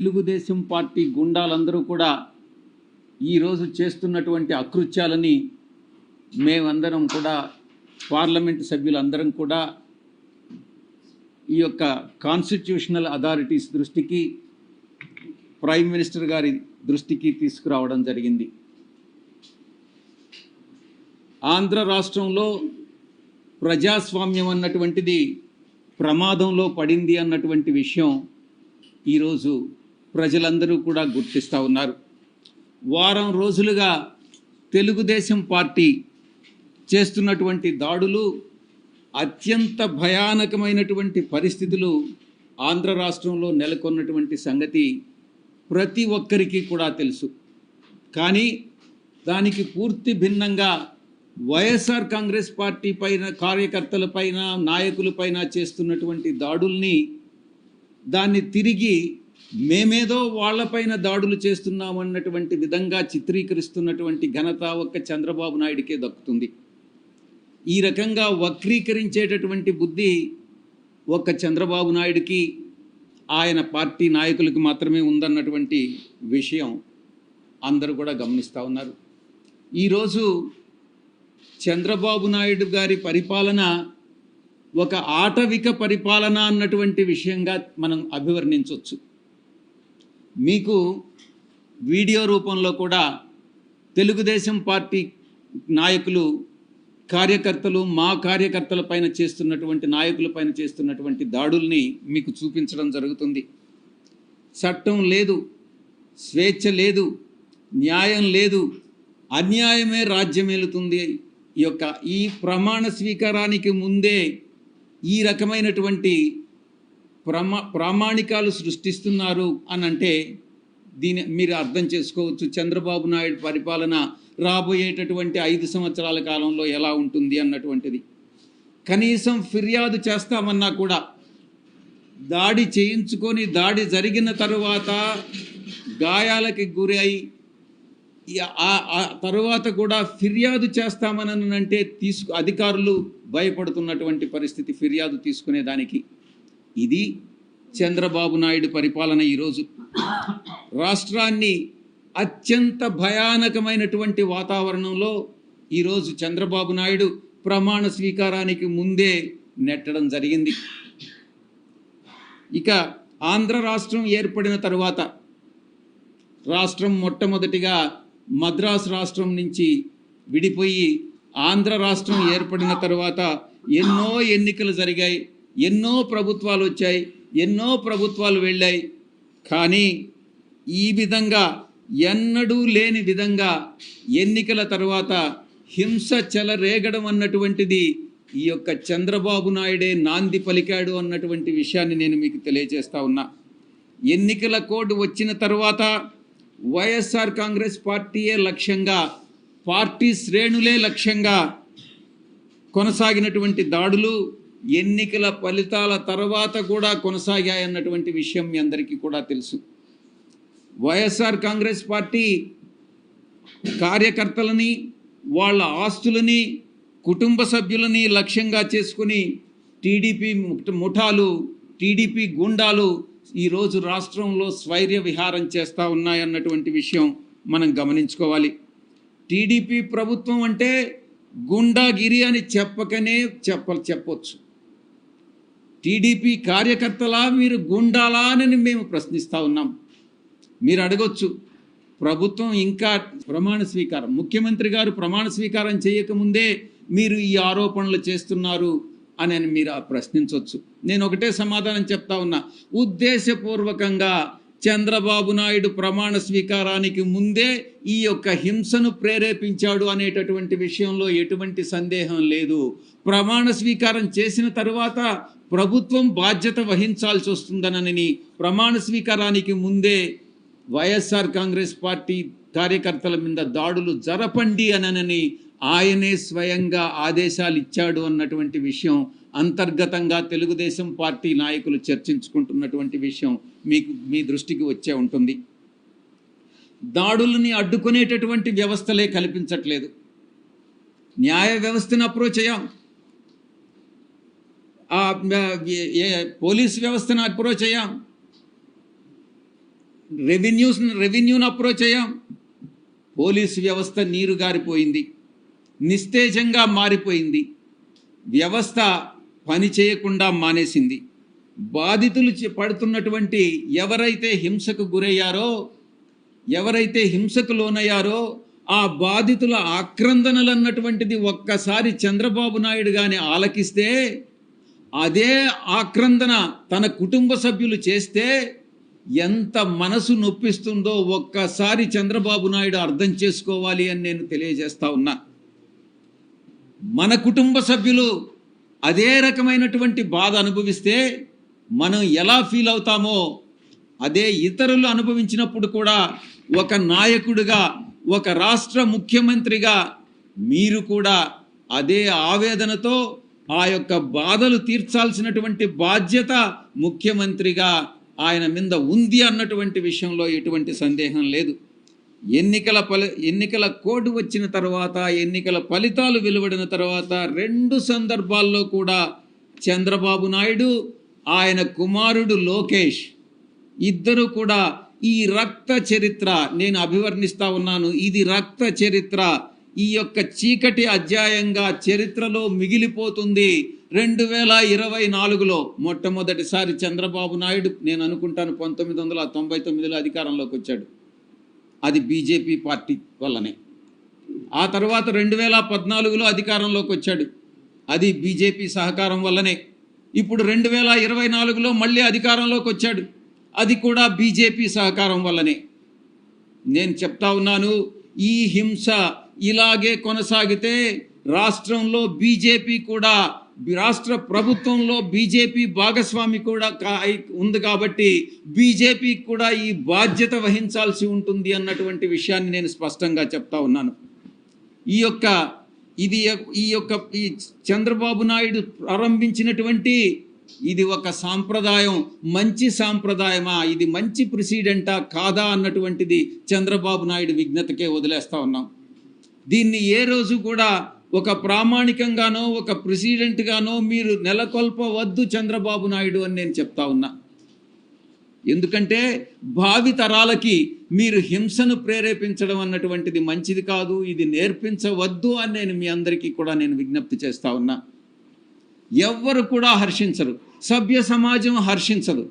Telugu Desam party గుండాలందరూ కూడా ఈరోజు చేస్తున్నటువంటి అకృత్యాలని మేమందరం కూడా పార్లమెంట్ సభ్యులందరం కూడా ఈ యొక్క కాన్స్టిట్యూషనల్ అథారిటీస్ దృష్టికి ప్రైమ్ మినిస్టర్ గారి దృష్టికి తీసుకురావడం జరిగింది. ఆంధ్ర రాష్ట్రంలో ప్రజాస్వామ్యం అన్నటువంటిది ప్రమాదంలో పడింది అన్నటువంటి విషయం ఈరోజు ప్రజలందరూ కూడా గుర్తిస్తూ ఉన్నారు. వారం రోజులుగా తెలుగుదేశం పార్టీ చేస్తున్నటువంటి దాడులు అత్యంత భయానకమైనటువంటి పరిస్థితులు ఆంధ్ర రాష్ట్రంలో నెలకొన్నటువంటి సంగతి ప్రతి ఒక్కరికి కూడా తెలుసు. కానీ దానికి పూర్తి భిన్నంగా వైఎస్ఆర్ కాంగ్రెస్ పార్టీ పైన కార్యకర్తలపైన నాయకులపైన చేస్తున్నటువంటి దాడుల్ని దాన్ని తిరిగి మేమేదో వాళ్ళపైన దాడులు చేస్తున్నామన్నటువంటి విధంగా చిత్రీకరిస్తున్నటువంటి ఘనత ఒక్క చంద్రబాబు నాయుడికే దక్కుతుంది. ఈ రకంగా వక్రీకరించేటటువంటి బుద్ధి ఒక్క చంద్రబాబు నాయుడికి ఆయన పార్టీ నాయకులకు మాత్రమే ఉందన్నటువంటి విషయం అందరూ కూడా గమనిస్తూ ఉన్నారు. ఈరోజు చంద్రబాబు నాయుడు గారి పరిపాలన ఒక ఆటవిక పరిపాలన అన్నటువంటి విషయంగా మనం అభివర్ణించవచ్చు మీకు వీడియో రూపంలో కూడా తెలుగుదేశం పార్టీ నాయకులు కార్యకర్తలు మా కార్యకర్తల పైన చేస్తున్నటువంటి నాయకుల పైన చేస్తున్నటువంటి దాడుల్ని మీకు చూపించడం జరుగుతుంది. చట్టం లేదు స్వేచ్ఛ లేదు న్యాయం లేదు అన్యాయమే రాజ్యమేలుతుంది ఈ యొక్క ఈ ప్రమాణ స్వీకారానికి ముందే ఈ రకమైనటువంటి ప్రమా ప్రామాణికాలు సృష్టిస్తున్నారు అని అంటే దీని మీరు అర్థం చేసుకోవచ్చు. చంద్రబాబు నాయుడు పరిపాలన రాబోయేటటువంటి ఐదు సంవత్సరాల కాలంలో ఎలా ఉంటుంది అన్నటువంటిది. కనీసం ఫిర్యాదు చేస్తామన్నా కూడా దాడి చేయించుకొని దాడి జరిగిన తరువాత గాయాలకి గురై ఆ తరువాత కూడా ఫిర్యాదు చేస్తామని అంటే తీసుకు అధికారులు భయపడుతున్నటువంటి పరిస్థితి ఫిర్యాదు తీసుకునేదానికి. ఇది చంద్రబాబు నాయుడు పరిపాలన ఈరోజు. రాష్ట్రాన్ని అత్యంత భయానకమైనటువంటి వాతావరణంలో ఈరోజు చంద్రబాబు నాయుడు ప్రమాణ స్వీకారానికి ముందే నెట్టడం జరిగింది. ఇక ఆంధ్ర రాష్ట్రం ఏర్పడిన తరువాత రాష్ట్రం మొట్టమొదటిగా మద్రాసు రాష్ట్రం నుంచి విడిపోయి ఆంధ్ర రాష్ట్రం ఏర్పడిన తర్వాత ఎన్నో ఎన్నికలు జరిగాయి. ఎన్నో ప్రభుత్వాలు వచ్చాయి ఎన్నో ప్రభుత్వాలు వెళ్ళాయి. కానీ ఈ విధంగా ఎన్నడూ లేని విధంగా ఎన్నికల తర్వాత హింస చెలరేగడం అన్నటువంటిది ఈ యొక్క చంద్రబాబు నాయుడే నాంది పలికాడు అన్నటువంటి విషయాన్ని నేను మీకు తెలియజేస్తా ఉన్నా. ఎన్నికల కోడ్ వచ్చిన తర్వాత వైఎస్ఆర్ కాంగ్రెస్ పార్టీయే లక్ష్యంగా పార్టీ శ్రేణులే లక్ష్యంగా కొనసాగినటువంటి దాడులు ఎన్నికల ఫలితాల తర్వాత కూడా కొనసాగాయన్నటువంటి విషయం మీ అందరికీ కూడా తెలుసు. వైఎస్ఆర్ కాంగ్రెస్ పార్టీ కార్యకర్తలని వాళ్ళ ఆస్తులని కుటుంబ సభ్యులని లక్ష్యంగా చేసుకుని టీడీపీ ముఠాలు టీడీపీ గుండాలు ఈరోజు రాష్ట్రంలో స్వైర్య విహారం చేస్తూ ఉన్నాయన్నటువంటి విషయం మనం గమనించుకోవాలి. టీడీపీ ప్రభుత్వం అంటే గుండాగిరి అని చెప్పకనే చెప్ప చెప్పొచ్చు. టీడీపీ కార్యకర్తలా మీరు గుండాలా అని మేము ప్రశ్నిస్తూ ఉన్నాం. మీరు అడగొచ్చు. ప్రభుత్వం ఇంకా ప్రమాణ స్వీకారం ముఖ్యమంత్రి గారు ప్రమాణ స్వీకారం చేయకముందే మీరు ఈ ఆరోపణలు చేస్తున్నారు అని మీరు ఆ ప్రశ్నించవచ్చు నేను ఒకటే సమాధానం చెప్తా ఉన్నా. ఉద్దేశపూర్వకంగా చంద్రబాబు నాయుడు ప్రమాణ స్వీకారానికి ముందే ఈ యొక్క హింసను ప్రేరేపించాడు అనేటటువంటి విషయంలో ఎటువంటి సందేహం లేదు. ప్రమాణ స్వీకారం చేసిన తరువాత ప్రభుత్వం బాధ్యత వహించాల్సి వస్తుందనని ప్రమాణ స్వీకారానికి ముందే వైఎస్ఆర్ కాంగ్రెస్ పార్టీ కార్యకర్తల మీద దాడులు జరపండి అనని ఆయనే స్వయంగా ఆదేశాలు ఇచ్చాడు అన్నటువంటి విషయం అంతర్గతంగా తెలుగుదేశం పార్టీ నాయకులు చర్చించుకుంటున్నటువంటి విషయం మీకు మీ దృష్టికి వచ్చే ఉంటుంది. దాడులని అడ్డుకునేటటువంటి వ్యవస్థలే కల్పించట్లేదు. న్యాయ వ్యవస్థను అప్రోచ్ అయ్యాం ఆ, పోలీస్ వ్యవస్థను అప్రోచ్ అయ్యాం. రెవెన్యూస్ రెవెన్యూను అప్రోచ్ అయ్యాం. పోలీసు వ్యవస్థ నీరు గారిపోయింది. నిస్తేజంగా మారిపోయింది. వ్యవస్థ పని చేయకుండా మానేసింది. బాధితులు చే- పడుతున్నటువంటి ఎవరైతే హింసకు గురయ్యారో ఎవరైతే హింసకు లోనయ్యారో ఆ బాధితుల ఆక్రందనలు అన్నటువంటిది ఒక్కసారి చంద్రబాబు నాయుడు కానీ ఆలకిస్తే అదే ఆక్రందన తన కుటుంబ సభ్యులు చేస్తే ఎంత మనసు నొప్పిస్తుందో ఒక్కసారి చంద్రబాబు నాయుడు అర్థం చేసుకోవాలి అని నేను తెలియజేస్తా ఉన్నా. మన కుటుంబ సభ్యులు అదే రకమైనటువంటి బాధ అనుభవిస్తే మనం ఎలా ఫీల్ అవుతామో అదే ఇతరులు అనుభవించినప్పుడు కూడా ఒక నాయకుడిగా ఒక రాష్ట్ర ముఖ్యమంత్రిగా మీరు కూడా అదే ఆవేదనతో ఆ యొక్క బాధలు తీర్చాల్సినటువంటి బాధ్యత ముఖ్యమంత్రిగా ఆయన మీద ఉంది అన్నటువంటి విషయంలో ఎటువంటి సందేహం లేదు. ఎన్నికల ఫలి ఎన్నికల కోడ్ వచ్చిన తర్వాత ఎన్నికల ఫలితాలు వెలువడిన తర్వాత రెండు సందర్భాల్లో కూడా చంద్రబాబు నాయుడు ఆయన కుమారుడు లోకేష్ ఇద్దరు కూడా ఈ రక్త చరిత్ర నేను అభివర్ణిస్తా ఉన్నాను ఇది రక్త చరిత్ర ఈ యొక్క చీకటి అధ్యాయంగా చరిత్రలో మిగిలిపోతుంది. రెండు వేల ఇరవై నాలుగులో మొట్టమొదటిసారి చంద్రబాబు నాయుడు నేను అనుకుంటాను పంతొమ్మిది వందల తొంభై తొమ్మిదిలో అధికారంలోకి వచ్చాడు. అది బీజేపీ పార్టీ వల్లనే. ఆ తర్వాత రెండు వేల పద్నాలుగులో అధికారంలోకి వచ్చాడు. అది బీజేపీ సహకారం వల్లనే. ఇప్పుడు రెండు వేల ఇరవై నాలుగులో మళ్ళీ అధికారంలోకి వచ్చాడు. అది కూడా బీజేపీ సహకారం వల్లనే. నేను చెప్తా ఉన్నాను ఈ హింస ఇలాగే కొనసాగితే రాష్ట్రంలో బీజేపీ కూడా రాష్ట్ర ప్రభుత్వంలో బీజేపీ భాగస్వామి కూడా కా- ఉంది కాబట్టి బీజేపీకి కూడా ఈ బాధ్యత వహించాల్సి ఉంటుంది అన్నటువంటి విషయాన్ని నేను స్పష్టంగా చెప్తా ఉన్నాను. ఈ యొక్క ఇది ఈ యొక్క ఈ చంద్రబాబు నాయుడు ప్రారంభించినటువంటి ఇది ఒక సాంప్రదాయం మంచి సాంప్రదాయమా ఇది మంచి ప్రెసిడెంటా కాదా అన్నటువంటిది చంద్రబాబు నాయుడు విజ్ఞతకే వదిలేస్తా ఉన్నాం. దీన్ని ఏ రోజు కూడా ఒక ప్రామాణికంగానో ఒక ప్రెసిడెంట్గానో మీరు నెలకొల్పవద్దు చంద్రబాబు నాయుడు అని నేను చెప్తా ఉన్నా. ఎందుకంటే భావి తరాలకి మీరు హింసను ప్రేరేపించడం అన్నటువంటిది మంచిది కాదు ఇది నేర్పించవద్దు అని నేను మీ అందరికీ కూడా నేను విజ్ఞప్తి చేస్తా ఉన్నా. ఎవ్వరు కూడా హర్షించరు సభ్య సమాజం హర్షించదు.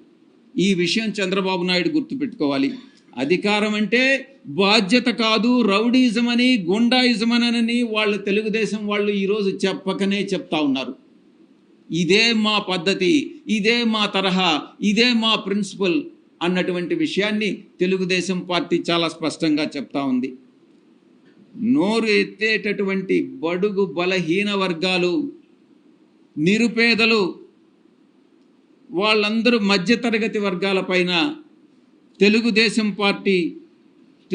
ఈ విషయం చంద్రబాబు నాయుడు గుర్తుపెట్టుకోవాలి. అధికారం అంటే బాధ్యత కాదు రౌడీజం అని గుండాయిజం అని వాళ్ళు తెలుగుదేశం వాళ్ళు ఈరోజు చెప్పకనే చెప్తా ఉన్నారు. ఇదే మా పద్ధతి ఇదే మా తరహా ఇదే మా ప్రిన్సిపల్ అన్నటువంటి విషయాన్ని తెలుగుదేశం పార్టీ చాలా స్పష్టంగా చెప్తా ఉంది. నోరు ఎత్తేటటువంటి బడుగు బలహీన వర్గాలు నిరుపేదలు వాళ్ళందరూ మధ్యతరగతి వర్గాలపైన తెలుగుదేశం పార్టీ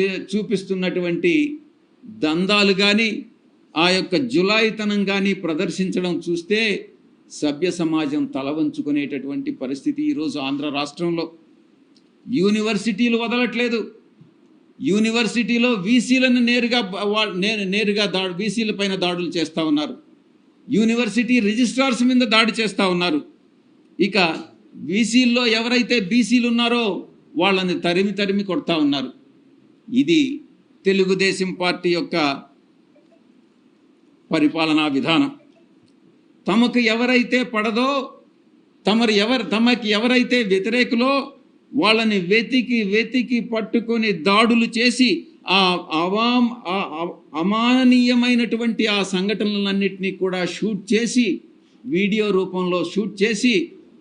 చూపిస్తున్నటువంటి దందాలు కానీ ఆ యొక్క జులాయితనం కానీ ప్రదర్శించడం చూస్తే సభ్య సమాజం తలవంచుకునేటటువంటి పరిస్థితి ఈరోజు ఆంధ్ర రాష్ట్రంలో. యూనివర్సిటీలు వదలట్లేదు. యూనివర్సిటీలో వీసీలను నేరుగా నే- నేరుగా దాడు వీసీల పైన దాడులు చేస్తూ ఉన్నారు. యూనివర్సిటీ రిజిస్ట్రార్స్ మీద దాడి చేస్తూ ఉన్నారు. ఇక వీసీల్లో ఎవరైతే బీసీలు ఉన్నారో వాళ్ళని తరిమి తరిమి కొడతా ఉన్నారు. ఇది తెలుగుదేశం పార్టీ యొక్క పరిపాలనా విధానం. తమకు ఎవరైతే పడదో తమరు ఎవరు తమకి ఎవరైతే వ్యతిరేకులో వాళ్ళని వెతికి వెతికి పట్టుకొని దాడులు చేసి ఆ అవాం ఆ అమానీయమైనటువంటి ఆ సంఘటనలన్నింటినీ కూడా షూట్ చేసి వీడియో రూపంలో షూట్ చేసి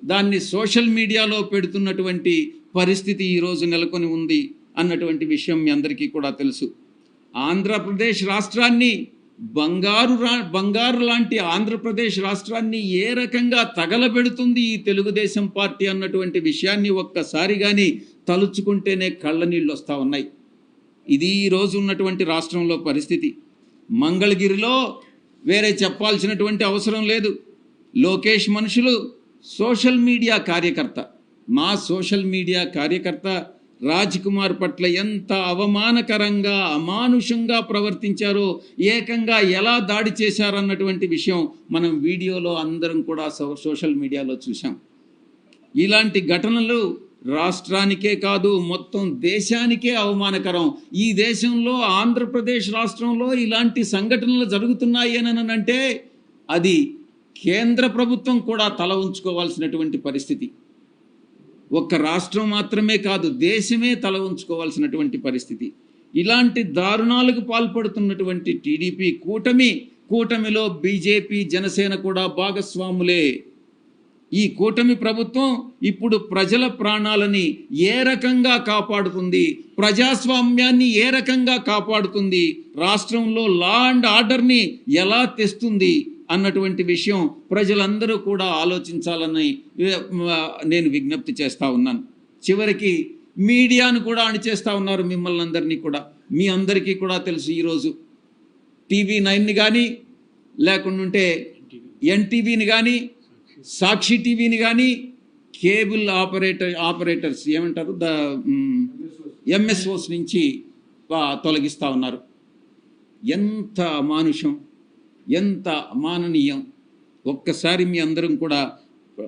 దాన్ని సోషల్ మీడియాలో పెడుతున్నటువంటి పరిస్థితి ఈరోజు నెలకొని ఉంది అన్నటువంటి విషయం మీ అందరికీ కూడా తెలుసు. ఆంధ్రప్రదేశ్ రాష్ట్రాన్ని బంగారు రా బంగారు లాంటి ఆంధ్రప్రదేశ్ రాష్ట్రాన్ని ఏ రకంగా తగలబెడుతుంది ఈ తెలుగుదేశం పార్టీ అన్నటువంటి విషయాన్ని ఒక్కసారి కానీ తలుచుకుంటేనే కళ్ళ నీళ్ళు వస్తూ ఉన్నాయి. ఇది ఈరోజు ఉన్నటువంటి రాష్ట్రంలో పరిస్థితి. మంగళగిరిలో వేరే చెప్పాల్సినటువంటి అవసరం లేదు. లోకేష్ మనుషులు సోషల్ మీడియా కార్యకర్త. మా సోషల్ మీడియా కార్యకర్త రాజ్ కుమార్ పట్ల ఎంత అవమానకరంగా అమానుషంగా ప్రవర్తించారో ఏకంగా ఎలా దాడి చేశారన్నటువంటి విషయం మనం వీడియోలో అందరం కూడా సోషల్ మీడియాలో చూసాం ఇలాంటి ఘటనలు రాష్ట్రానికే కాదు మొత్తం దేశానికే అవమానకరం. ఈ దేశంలో ఆంధ్రప్రదేశ్ రాష్ట్రంలో ఇలాంటి సంఘటనలు జరుగుతున్నాయి అని అంటే అది కేంద్ర ప్రభుత్వం కూడా తల ఉంచుకోవాల్సినటువంటి పరిస్థితి. ఒక్క రాష్ట్రం మాత్రమే కాదు దేశమే తల ఉంచుకోవాల్సినటువంటి పరిస్థితి. ఇలాంటి దారుణాలకు పాల్పడుతున్నటువంటి టీడీపీ కూటమి కూటమిలో బీజేపీ జనసేన కూడా భాగస్వాములే. ఈ కూటమి ప్రభుత్వం ఇప్పుడు ప్రజల ప్రాణాలని ఏ రకంగా కాపాడుతుంది ప్రజాస్వామ్యాన్ని ఏ రకంగా కాపాడుతుంది రాష్ట్రంలో లా అండ్ ఆర్డర్ని ఎలా తెస్తుంది అన్నటువంటి విషయం ప్రజలందరూ కూడా ఆలోచించాలని నేను విజ్ఞప్తి చేస్తూ ఉన్నాను. చివరికి మీడియాను కూడా అణిచేస్తూ ఉన్నారు మిమ్మల్ని అందరినీ కూడా. మీ అందరికీ కూడా తెలుసు ఈరోజు. టీవీ నైన్ని కానీ లేకుండుంటే ఎన్టీవీని కానీ సాక్షి టీవీని కానీ కేబుల్ ఆపరేటర్ ఆపరేటర్స్ ఏమంటారు? ద ఎంఎస్ఓస్ నుంచి తొలగిస్తూ ఉన్నారు. ఎంత మానుషం. ఎంత అమాననీయం? ఒక్కసారి మీ అందరం కూడా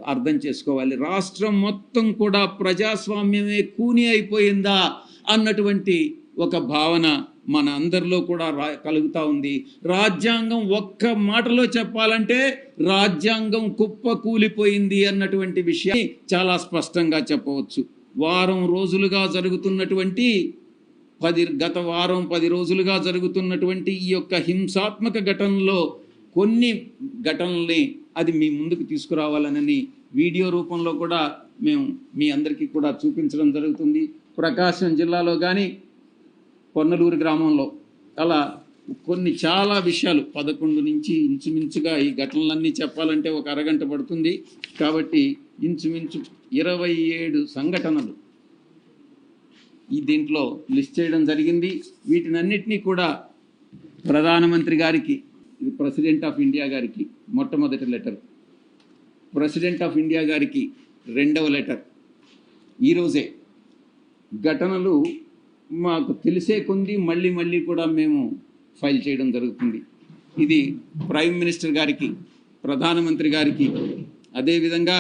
అర్థం చేసుకోవాలి. రాష్ట్రం మొత్తం కూడా ప్రజాస్వామ్యమే కూని అయిపోయిందా అన్నటువంటి ఒక భావన మన అందరిలో కూడా రా కలుగుతూ ఉంది. రాజ్యాంగం ఒక్క మాటలో చెప్పాలంటే రాజ్యాంగం కుప్ప కూలిపోయింది అన్నటువంటి విషయాన్ని చాలా స్పష్టంగా చెప్పవచ్చు. వారం రోజులుగా జరుగుతున్నటువంటి పది గత వారం పది రోజులుగా జరుగుతున్నటువంటి ఈ యొక్క హింసాత్మక ఘటనలో కొన్ని ఘటనల్ని అది మీ ముందుకు తీసుకురావాలనని వీడియో రూపంలో కూడా మేము మీ అందరికీ కూడా చూపించడం జరుగుతుంది. ప్రకాశం జిల్లాలో కానీ పొన్నలూరు గ్రామంలో అలా కొన్ని చాలా విషయాలు పదకొండు నుంచి ఇంచుమించుగా ఈ ఘటనలన్నీ చెప్పాలంటే ఒక అరగంట పడుతుంది. కాబట్టి ఇంచుమించు ఇరవై ఏడు సంఘటనలు ఈ దీంట్లో లిస్ట్ చేయడం జరిగింది. వీటినన్నిటినీ కూడా ప్రధానమంత్రి గారికి ఇది ప్రెసిడెంట్ ఆఫ్ ఇండియా గారికి మొట్టమొదటి లెటర్. ప్రెసిడెంట్ ఆఫ్ ఇండియా గారికి రెండవ లెటర్. ఈరోజే ఘటనలు మాకు తెలిసే కొంది మళ్ళీ మళ్ళీ కూడా మేము ఫైల్ చేయడం జరుగుతుంది. ఇది ప్రైమ్ మినిస్టర్ గారికి ప్రధానమంత్రి గారికి అదేవిధంగా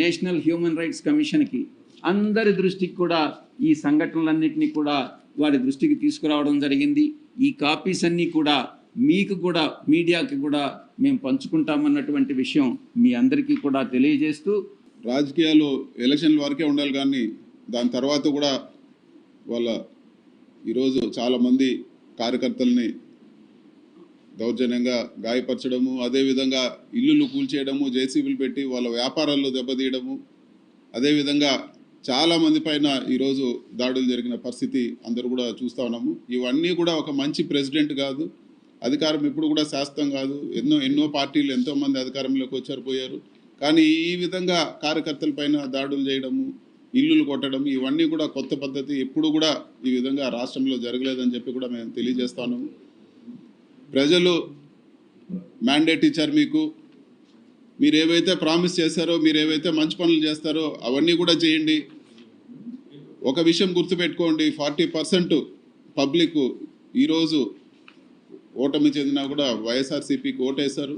నేషనల్ హ్యూమన్ రైట్స్ కమిషన్కి అందరి దృష్టికి కూడా ఈ సంఘటనలన్నింటినీ కూడా వారి దృష్టికి తీసుకురావడం జరిగింది. ఈ కాపీస్ అన్నీ కూడా మీకు కూడా మీడియాకి కూడా మేము పంచుకుంటామన్నటువంటి విషయం మీ అందరికీ కూడా తెలియజేస్తూ రాజకీయాలు ఎలక్షన్ల వరకే ఉండాలి కానీ దాని తర్వాత కూడా వాళ్ళ ఈరోజు చాలామంది కార్యకర్తల్ని దౌర్జన్యంగా గాయపరచడము అదేవిధంగా ఇల్లులు కూల్చేయడము జేసీబీలు పెట్టి వాళ్ళ వ్యాపారాల్లో దెబ్బతీయడము అదేవిధంగా చాలా మంది పైన ఈరోజు దాడులు జరిగిన పరిస్థితి అందరూ కూడా చూస్తూ ఉన్నాము. ఇవన్నీ కూడా ఒక మంచి ప్రెసిడెంట్ కాదు. అధికారం ఎప్పుడు కూడా శాశ్వతం కాదు. ఎన్నో ఎన్నో పార్టీలు ఎంతోమంది అధికారంలోకి వచ్చారు పోయారు. కానీ ఈ విధంగా కార్యకర్తల పైన దాడులు చేయడము ఇల్లులు కొట్టడం ఇవన్నీ కూడా కొత్త పద్ధతి. ఎప్పుడు కూడా ఈ విధంగా రాష్ట్రంలో జరగలేదని చెప్పి కూడా మేము తెలియజేస్తాను ప్రజలు మ్యాండేట్ ఇచ్చారు మీకు. మీరు ఏవైతే ప్రామిస్ చేశారో మీరు ఏవైతే మంచి పనులు చేస్తారో అవన్నీ కూడా చేయండి. ఒక విషయం గుర్తుపెట్టుకోండి ఫార్టీ పర్సెంట్ పబ్లిక్ ఈరోజు ఓటమి చెందినా కూడా వైఎస్ఆర్సీపీకి ఓటేశారు.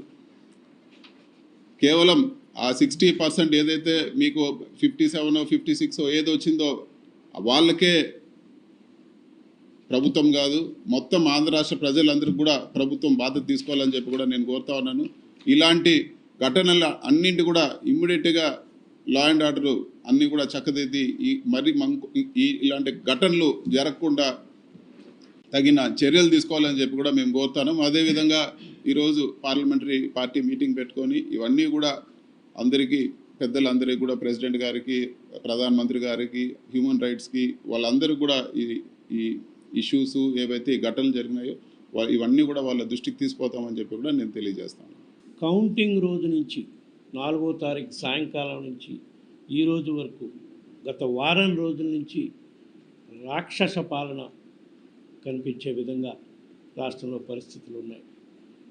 కేవలం ఆ సిక్స్టీ పర్సెంట్ ఏదైతే మీకు ఫిఫ్టీ సెవెన్ ఫిఫ్టీ సిక్స్ ఏది వచ్చిందో వాళ్ళకే ప్రభుత్వం కాదు మొత్తం ఆంధ్ర రాష్ట్ర ప్రజలందరికీ కూడా ప్రభుత్వం బాధ్యత తీసుకోవాలని చెప్పి కూడా నేను కోరుతా ఉన్నాను. ఇలాంటి ఘటనల అన్నింటి కూడా ఇమ్మీడియట్గా లా అండ్ ఆర్డర్ అన్నీ కూడా చక్కదిద్ది ఈ మరి మంకు ఈ ఇలాంటి ఘటనలు జరగకుండా తగిన చర్యలు తీసుకోవాలని చెప్పి కూడా మేము కోరుతాను. అదేవిధంగా ఈరోజు పార్లమెంటరీ పార్టీ మీటింగ్ పెట్టుకొని ఇవన్నీ కూడా అందరికీ పెద్దలందరికీ కూడా ప్రెసిడెంట్ గారికి ప్రధానమంత్రి గారికి హ్యూమన్ రైట్స్కి వాళ్ళందరూ కూడా ఈ ఈ ఇష్యూస్ ఏవైతే ఈ ఘటనలు జరిగినాయో ఇవన్నీ కూడా వాళ్ళ దృష్టికి తీసుకుపోతామని చెప్పి కూడా నేను తెలియజేస్తాను. కౌంటింగ్ రోజు నుంచి నాలుగో తారీఖు సాయంకాలం నుంచి ఈ రోజు వరకు గత వారం రోజుల నుంచి రాక్షస పాలన కనిపించే విధంగా రాష్ట్రంలో పరిస్థితులు ఉన్నాయి.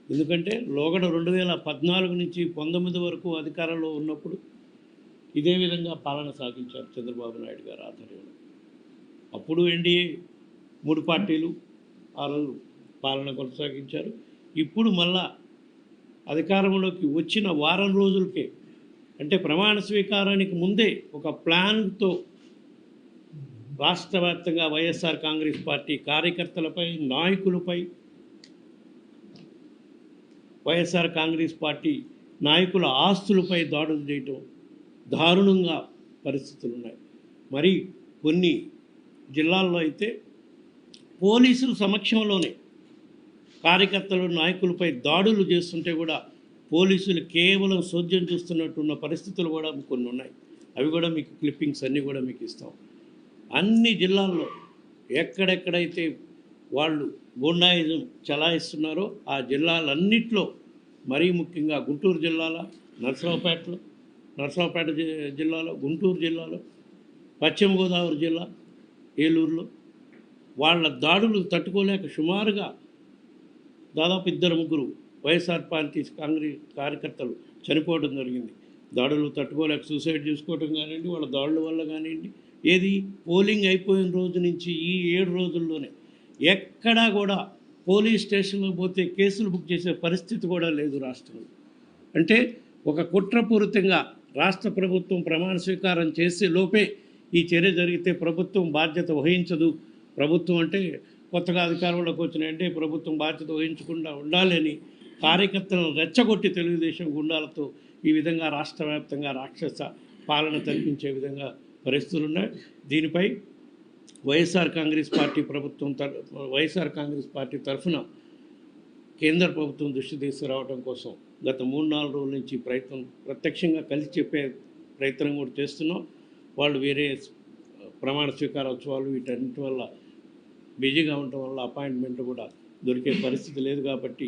ఎందుకంటే లోగడ రెండు వేల పద్నాలుగు నుంచి పంతొమ్మిది వరకు అధికారంలో ఉన్నప్పుడు ఇదే విధంగా పాలన సాగించారు చంద్రబాబు నాయుడు గారు ఆధ్వర్యంలో. అప్పుడు ఎన్డీఏ మూడు పార్టీలు ఆ రోజు పాలన కొనసాగించారు. ఇప్పుడు మళ్ళా అధికారంలోకి వచ్చిన వారం రోజులకే. అంటే ప్రమాణ స్వీకారానికి ముందే ఒక ప్లాన్తో రాష్ట్ర వ్యాప్తంగా వైఎస్ఆర్ కాంగ్రెస్ పార్టీ కార్యకర్తలపై నాయకులపై వైఎస్ఆర్ కాంగ్రెస్ పార్టీ నాయకుల ఆస్తులపై దాడులు చేయటం దారుణంగా పరిస్థితులు ఉన్నాయి మరి కొన్ని జిల్లాల్లో అయితే పోలీసుల సమక్షంలోనే కార్యకర్తలు నాయకులపై దాడులు చేస్తుంటే కూడా పోలీసులు కేవలం సోద్యం చూస్తున్నట్టున్న పరిస్థితులు కూడా కొన్ని ఉన్నాయి. అవి కూడా మీకు క్లిప్పింగ్స్ అన్నీ కూడా మీకు ఇస్తాం. అన్ని జిల్లాల్లో ఎక్కడెక్కడైతే వాళ్ళు గుండాయిజం చలాయిస్తున్నారో ఆ జిల్లాలన్నింటిలో మరీ ముఖ్యంగా గుంటూరు జిల్లాలో నర్సరావుపేటలో నర్సరావుపేట జిల్లాలో గుంటూరు జిల్లాలో పశ్చిమ గోదావరి జిల్లా ఏలూరులో వాళ్ళ దాడులు తట్టుకోలేక సుమారుగా దాదాపు ఇద్దరు ముగ్గురు వైఎస్ఆర్ పార్టీ కాంగ్రెస్ కార్యకర్తలు చనిపోవడం జరిగింది. దాడులు తట్టుకోలేక సూసైడ్ చేసుకోవడం కానివ్వండి వాళ్ళ దాడుల వల్ల కానివ్వండి ఏది పోలింగ్ అయిపోయిన రోజు నుంచి ఈ ఏడు రోజుల్లోనే ఎక్కడా కూడా పోలీస్ స్టేషన్లో పోతే కేసులు బుక్ చేసే పరిస్థితి కూడా లేదు రాష్ట్రంలో. అంటే ఒక కుట్రపూరితంగా రాష్ట్ర ప్రభుత్వం ప్రమాణ స్వీకారం చేసే లోపే ఈ చర్య జరిగితే ప్రభుత్వం బాధ్యత వహించదు. ప్రభుత్వం అంటే కొత్తగా అధికారంలోకి వచ్చినాయంటే ప్రభుత్వం బాధ్యత వహించకుండా ఉండాలని కార్యకర్తలను రెచ్చగొట్టి తెలుగుదేశం గుండాలతో ఈ విధంగా రాష్ట్ర వ్యాప్తంగా రాక్షస పాలన తగ్గించే విధంగా పరిస్థితులు ఉన్నాయి. దీనిపై వైఎస్ఆర్ కాంగ్రెస్ పార్టీ ప్రభుత్వం తర వైఎస్ఆర్ కాంగ్రెస్ పార్టీ తరఫున కేంద్ర ప్రభుత్వం దృష్టి తీసుకురావడం కోసం గత మూడు నాలుగు రోజుల నుంచి ప్రయత్నం ప్రత్యక్షంగా కలిసి చెప్పే ప్రయత్నం కూడా చేస్తున్నాం. వాళ్ళు వేరే ప్రమాణ స్వీకారోత్సవాలు వీటన్నిటి వల్ల బిజీగా ఉండటం వల్ల అపాయింట్మెంట్ కూడా దొరికే పరిస్థితి లేదు కాబట్టి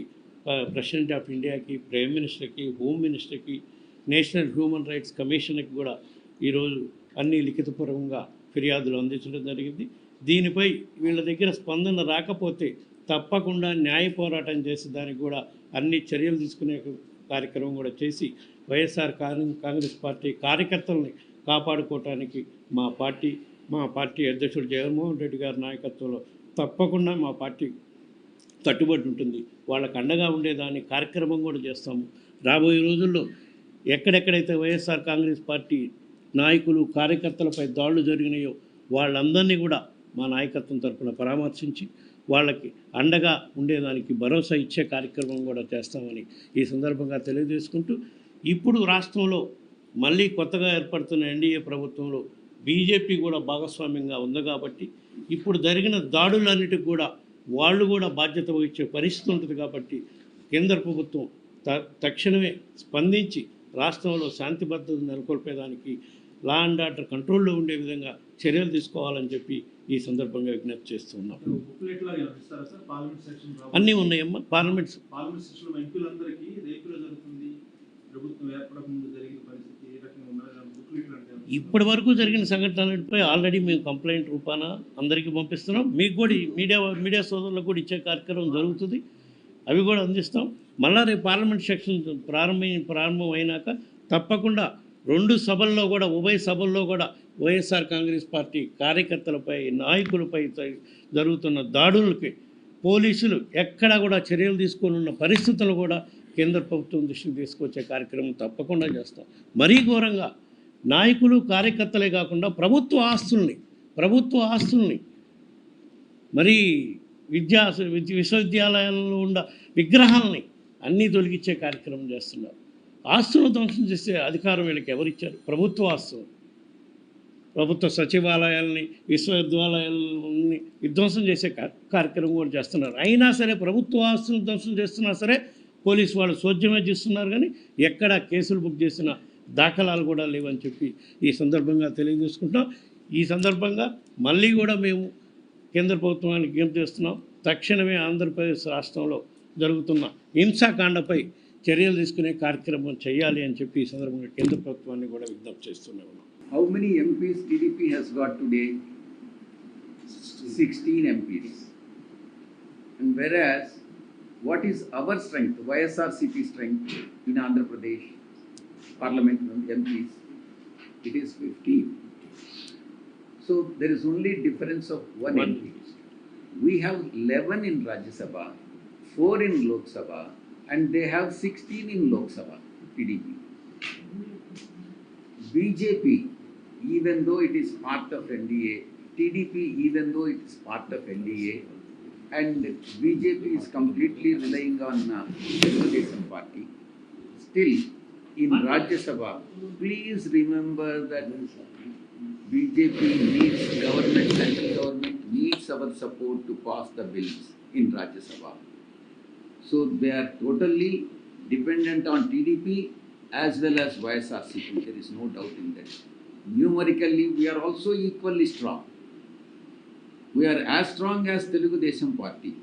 ప్రెసిడెంట్ ఆఫ్ ఇండియాకి ప్రైమ్ మినిస్టర్కి హోమ్ మినిస్టర్కి నేషనల్ హ్యూమన్ రైట్స్ కమిషన్కి కూడా ఈరోజు అన్ని లిఖితపూర్వకంగా ఫిర్యాదులు అందించడం జరిగింది. దీనిపై వీళ్ళ దగ్గర స్పందన రాకపోతే తప్పకుండా న్యాయ పోరాటం చేసి దానికి కూడా అన్ని చర్యలు తీసుకునే కార్యక్రమం కూడా చేసి వైఎస్ఆర్ కాంగ్రెస్ పార్టీ కార్యకర్తల్ని కాపాడుకోవటానికి మా పార్టీ మా పార్టీ అధ్యక్షుడు జగన్మోహన్ రెడ్డి గారి నాయకత్వంలో తప్పకుండా మా పార్టీ కట్టుబడి ఉంటుంది. వాళ్ళకు అండగా ఉండేదాని కార్యక్రమం కూడా చేస్తాము. రాబోయే రోజుల్లో ఎక్కడెక్కడైతే వైఎస్ఆర్ కాంగ్రెస్ పార్టీ నాయకులు కార్యకర్తలపై దాడులు జరిగినాయో వాళ్ళందరినీ కూడా మా నాయకత్వం తరపున పరామర్శించి వాళ్ళకి అండగా ఉండేదానికి భరోసా ఇచ్చే కార్యక్రమం కూడా చేస్తామని ఈ సందర్భంగా తెలియజేసుకుంటూ ఇప్పుడు రాష్ట్రంలో మళ్ళీ కొత్తగా ఏర్పడుతున్న ఎన్డీఏ ప్రభుత్వంలో బీజేపీ కూడా భాగస్వామ్యంగా ఉంది కాబట్టి ఇప్పుడు జరిగిన దాడులన్నిటికి కూడా వాళ్ళు కూడా బాధ్యత వహించే పరిస్థితి ఉంటుంది కాబట్టి కేంద్ర ప్రభుత్వం త తక్షణమే స్పందించి రాష్ట్రంలో శాంతి భద్రతను నెలకొల్పేదానికి లా అండ్ ఆర్డర్ కంట్రోల్లో ఉండే విధంగా చర్యలు తీసుకోవాలని చెప్పి ఈ సందర్భంగా విజ్ఞప్తి సెక్షన్ రాబోతుంది. అన్నీ ఉన్నాయమ్మా. పార్లమెంట్ పార్లమెంట్ సెక్షన్లో ఎంపీలందరికీ రేపులో జరుగుతుంది. ప్రభుత్వం ఏర్పడక ముందు జరిగిన పరిస్థితి ఏ రకంగా ఉండాలి బుక్లెట్ అంటే ఏమైనా ఇప్పటి వరకు జరిగిన సంఘటనలపై ఆల్రెడీ మేము కంప్లైంట్ రూపాన అందరికీ పంపిస్తున్నాం. మీకు కూడా మీడియా మీడియా సోదరులకు కూడా ఇచ్చే కార్యక్రమం జరుగుతుంది. అవి కూడా అందిస్తాం. మళ్ళా రేపు పార్లమెంట్ సెక్షన్ ప్రారంభం ప్రారంభం అయినాక తప్పకుండా రెండు సభల్లో కూడా ఉభయ సభల్లో కూడా వైఎస్ఆర్ కాంగ్రెస్ పార్టీ కార్యకర్తలపై నాయకులపై జరుగుతున్న దాడులకి పోలీసులు ఎక్కడా కూడా చర్యలు తీసుకొని ఉన్న పరిస్థితులు కూడా కేంద్ర ప్రభుత్వం దృష్టికి తీసుకొచ్చే కార్యక్రమం తప్పకుండా చేస్తాం. మరీ ఘోరంగా నాయకులు కార్యకర్తలే కాకుండా ప్రభుత్వ ఆస్తుల్ని ప్రభుత్వ ఆస్తుల్ని మరి విద్యా విద్య- ఉన్న విగ్రహాలని అన్నీ తొలగించే కార్యక్రమం చేస్తున్నారు. ఆస్తులను ధ్వంసం చేసే అధికారం వీళ్ళకి ఎవరిచ్చారు? ప్రభుత్వ ఆస్తులు. ప్రభుత్వ సచివాలయాల్ని విశ్వవిద్యాలయాలని విధ్వంసం చేసే కార్యక్రమం కూడా చేస్తున్నారు. అయినా సరే ప్రభుత్వ ఆస్తులను ధ్వంసం చేస్తున్నా సరే పోలీసు వాళ్ళు సోద్యమే చేస్తున్నారు కానీ ఎక్కడ కేసులు బుక్ చేసినా దాఖలాలు కూడా లేవని చెప్పి ఈ సందర్భంగా తెలియజేసుకుంటాం ఈ సందర్భంగా మళ్ళీ కూడా మేము కేంద్ర ప్రభుత్వానికి విజ్ఞప్తి చేస్తున్నాం. తక్షణమే ఆంధ్రప్రదేశ్ రాష్ట్రంలో జరుగుతున్న హింసాకాండపై చర్యలు తీసుకునే కార్యక్రమం చేయాలి అని చెప్పి ఈ సందర్భంగా కేంద్ర ప్రభుత్వాన్ని కూడా విజ్ఞప్తి చేస్తూనే ఉన్నాం. How many MPs TDP has got today sixteen MPs and whereas, what is our strength, YSRCP strength in in Andhra Pradesh Parliament MPs? It is fifteen. So there is only difference of one One. MP. We have eleven in Rajya Sabha, four in Lok Sabha, and they have sixteen in Lok Sabha, TDP. BJP, even though it is part of NDA, TDP, even though it is part of NDA, and BJP is completely relying on uh, Telugu Party, still in Rajya Sabha, please remember that BJP needs government, central government needs our support to pass the bills in Rajya Sabha. So they are totally dependent on TDP as well as YSRCP, there is no doubt in that. Numerically, we are also equally strong. We are as strong as Telugu Desam Party,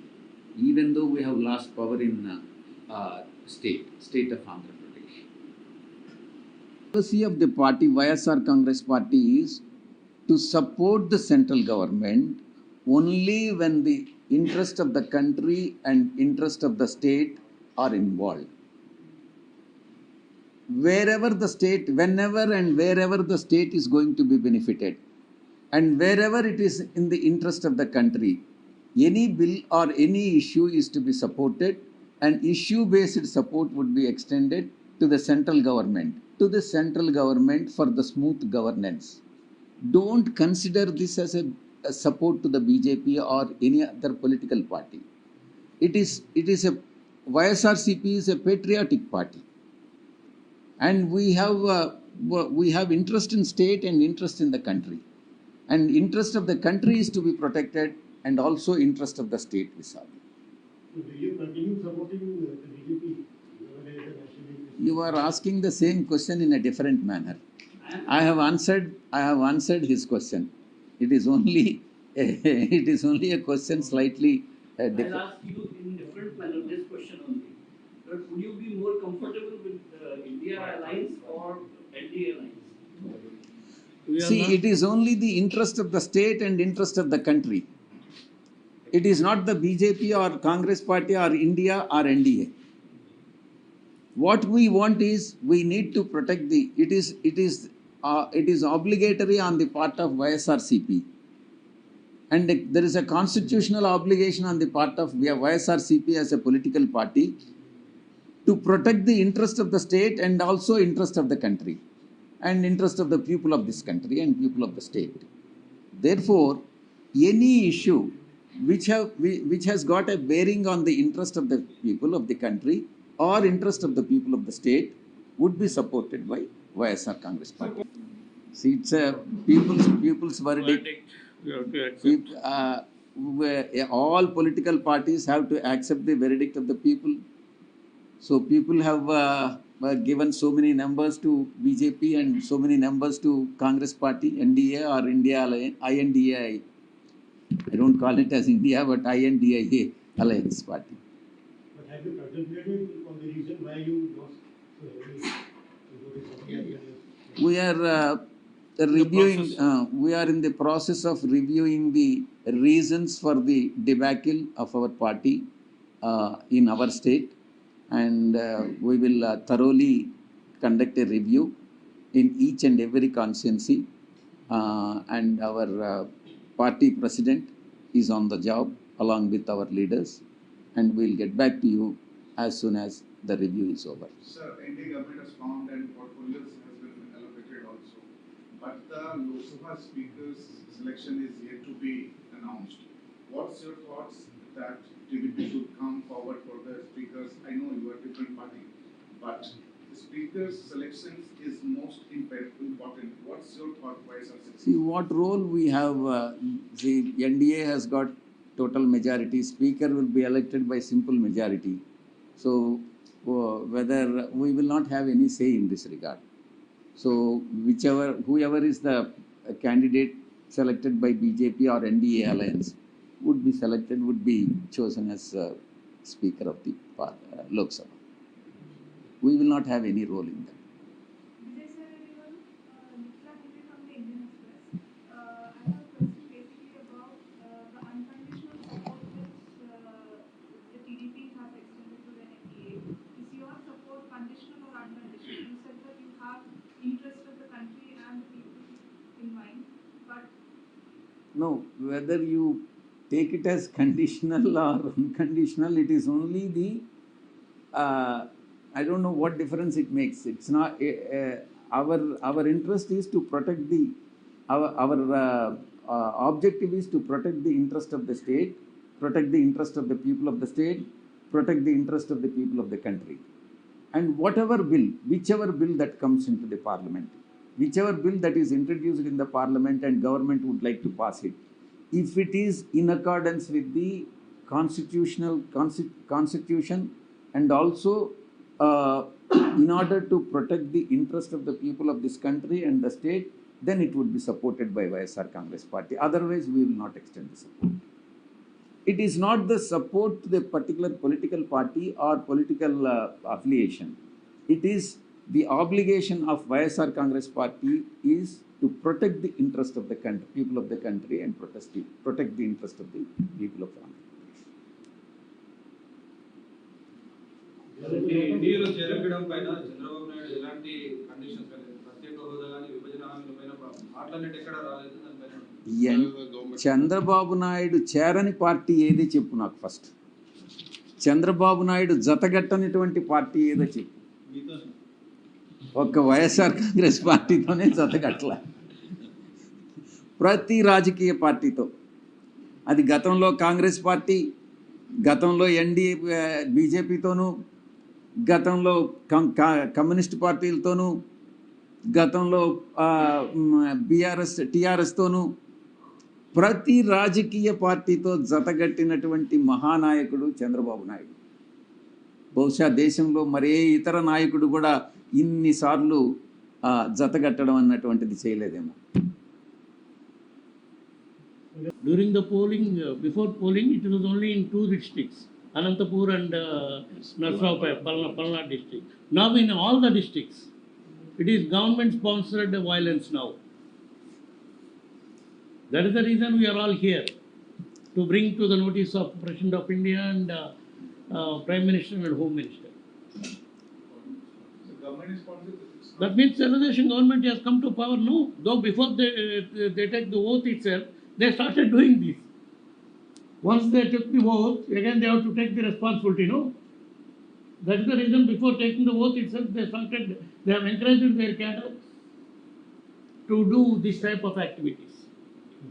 even though we have lost power in uh, uh, state, state of Andhra Pradesh. Policy of the party, YSR Congress Party, is to support the central government only when the interest of the country and interest of the state are involved. Wherever the state, whenever and wherever the state is going to be benefited, and wherever it is in the interest of the country, any bill or any issue is to be supported, and issue-based support would be extended to the central government, to the central government for the smooth governance. Don't consider this as a, a support to the BJP or any other political party. It is, it is a, YSRCP is a patriotic party. And we have, uh, we have interest in state and interest in the country. And interest of the country is to be protected and also interest of the state is served. Will you continue supporting the BJP? whenever there is a national You are asking the same question in a different manner. I have answered, I have answered his question. It is only, it is only a question slightly uh, I'll different. ask you in different manner this question only. But would you be more comfortable with the India alliance or NDA alliance? We are See, it is only the interest of the state and interest of the country. It is not the BJP or Congress party or India or NDA. What we want is, we need to protect the, it is, it is, uh, it is obligatory on the part of YSRCP. And there is a constitutional obligation on the part of YSRCP as a political party to protect the interest of the state and also interest of the country and interest of the people of this country and people of the state. Therefore, any issue which have whi- which has got a bearing on the interest of the people of the country or interest of the people of the state would be supported by YSR Congress Party. See, it's a people's people's verdict. You have to accept. Peop- uh, all political parties have to accept the verdict of the people. So people have uh, given so many numbers to BJP and so many numbers to Congress Party, NDA or India Alliance, INDA. I don't call it as India, but INDA Alliance Party. But have you contemplated on the reason why you lost so heavily? in voting for the We are uh, reviewing, uh, we are in the process of reviewing the reasons for the debacle of our party uh, in our state. And uh, we will uh, thoroughly conduct a review in each and every constituency. Uh, and our uh, party president is on the job along with our leaders. And we'll get back to you as soon as the review is over. Sir, ND government has found and portfolios has been allocated also. But the Lok Sabha speaker's selection is yet to be announced. What's your thoughts that TDP should come forward for the speakers? I know you are different party, but the speaker's selection is most important. What's your thought, Vice See, what role we have, uh, see, NDA has got total majority, speaker will be elected by simple majority. So, whether, we will not have any say in this regard. So, whichever, whoever is the candidate selected by BJP or NDA alliance would be selected, would be chosen as uh, speaker of the uh, Lok Sabha. We will not have any role in that. Vijay sir, everyone, uh, Nikla Hinde from the Indian Express. Uh, I have a question basically about uh, the unconditional support which uh, the TDP has extended to the NDA. Is your support conditional or unconditional? You said that you have interest of the country and the people in mind, but No, whether you take it as conditional or unconditional, it is only the, uh, I don't know what difference it makes. It's not, uh, our, our interest is to protect the, our, our, uh, uh, objective is to protect the interest of the state, protect the interest of the people of the state, protect the interest of the people of the country. And whatever bill, whichever bill that comes into the parliament, whichever bill that is introduced in the parliament and government would like to pass it, if it is in accordance with the constitutional consti- constitution and also uh, in order to protect the interest of the people of this country and the state, then it would be supported by YSR Congress Party. Otherwise, we will not extend the support. It is not the support to the particular political party or political uh, affiliation. It is the obligation of YSR Congress Party is to protect the interest of the country, people of the country and protest protect the interest of the people of Andhra. Chandrababu Naidu చేరని party ఏది చెప్పు నాకు first Chandrababu Naidu జతగట్టనటువంటి party ఏదో చెప్పు ఒక్క వైఎస్ఆర్ కాంగ్రెస్ పార్టీతోనే జతగట్ల ప్రతి రాజకీయ పార్టీతో. అది గతంలో కాంగ్రెస్ పార్టీ గతంలో ఎన్డీఏ బీజేపీతోనూ గతంలో కం కమ్యూనిస్ట్ పార్టీలతోనూ గతంలో బీఆర్ఎస్ టీఆర్ఎస్తోనూ ప్రతి రాజకీయ పార్టీతో జతగట్టినటువంటి మహానాయకుడు చంద్రబాబు నాయుడు. బహుశా దేశంలో మరే ఇతర నాయకుడు కూడా ఇన్నిసార్లు ఆ, జతగట్టడం అన్నటువంటిది చేయలేదేమో During the polling, uh, before polling, it was only in two districts, Anantapur and uh, Narsapur, Palna, Palna district. Now in all the districts, it is government sponsored violence now. That is the reason we are all here, to bring to the notice of President of India and uh, uh, That means Telugu government has come to power, no? Though before they, they take the oath itself, they started doing this. Once they took the oath, again they have to take the responsibility, no? That is the reason before taking the oath itself, they started, they have encouraged their cadre to do this type of activities.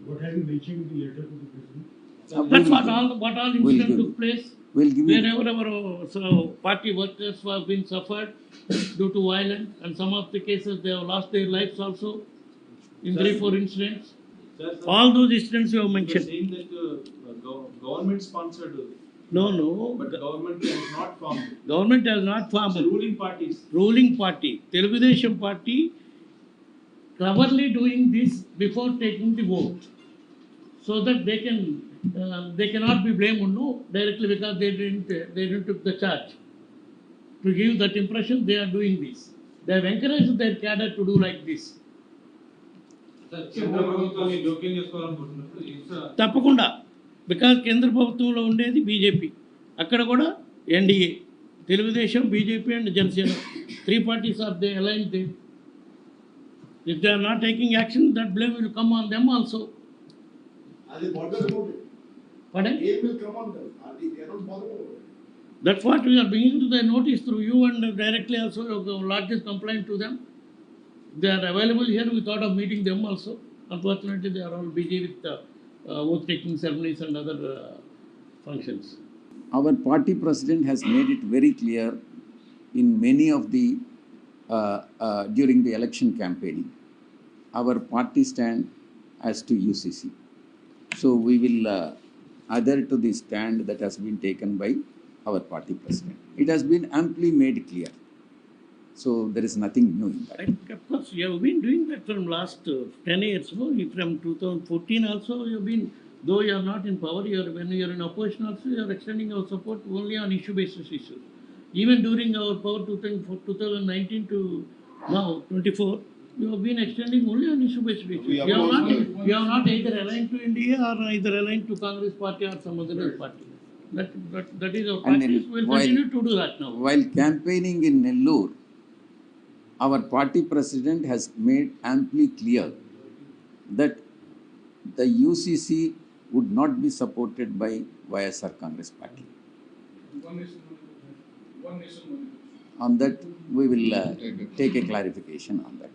What have you mentioned in the letter to the president? Uh, That's will what all, what all We'll incident took place. We'll give you, Wherever our uh, so party workers have been suffered due to violence, and some of the cases they have lost their lives also in three, four incidents. Sir All those incidents you have mentioned. saying that uh, gov- government sponsored No, no, but government has not formed government has not the formed. ruling parties Ruling party, Telugudesham party cleverly doing this before taking the vote. So that they can, uh, they cannot be blamed, no, directly because they didn't, they didn't took the charge. To give that impression, they are doing this. They have encouraged their cadre to do like this. తప్పకుండా. Because కేంద్ర ప్రభుత్వంలో ఉండేది BJP. అక్కడ కూడా NDA. Telugu Desam BJP and Janasena. Three parties are they align they if they are not taking action that blame will come on them also? పడే That's what we are bringing to their notice through you and directly also lodges complaint to them. They are available here. We thought of meeting them also. Unfortunately, they are all busy with the uh, oath taking ceremonies and other uh, functions. Our party president has made it very clear in many of the uh, uh, during the election campaigning our party stand as to UCC. So we will uh, adhere to the stand that has been taken by our party president. It has been amply made clear. So there is nothing new in that. Right, of course, you have been doing that from last uh, ten years, no? You- From two thousand fourteen also, you have been, though you are not in power, you are, when you are in opposition also, you are extending our support only on issue basis issues. Even during our power two thousand nineteen to now, twenty-four, you have been extending only on issue basis issues. We You have not, you have not either aligned to India or either aligned to Congress party or some other party. That, that, that is our And practice, we'll while- continue to do that now. While campaigning in Nellore, our party president has made amply clear that the UCC would not be supported by YSR Congress party. One nation, one election. one nation. On that, we will uh, take a clarification on that.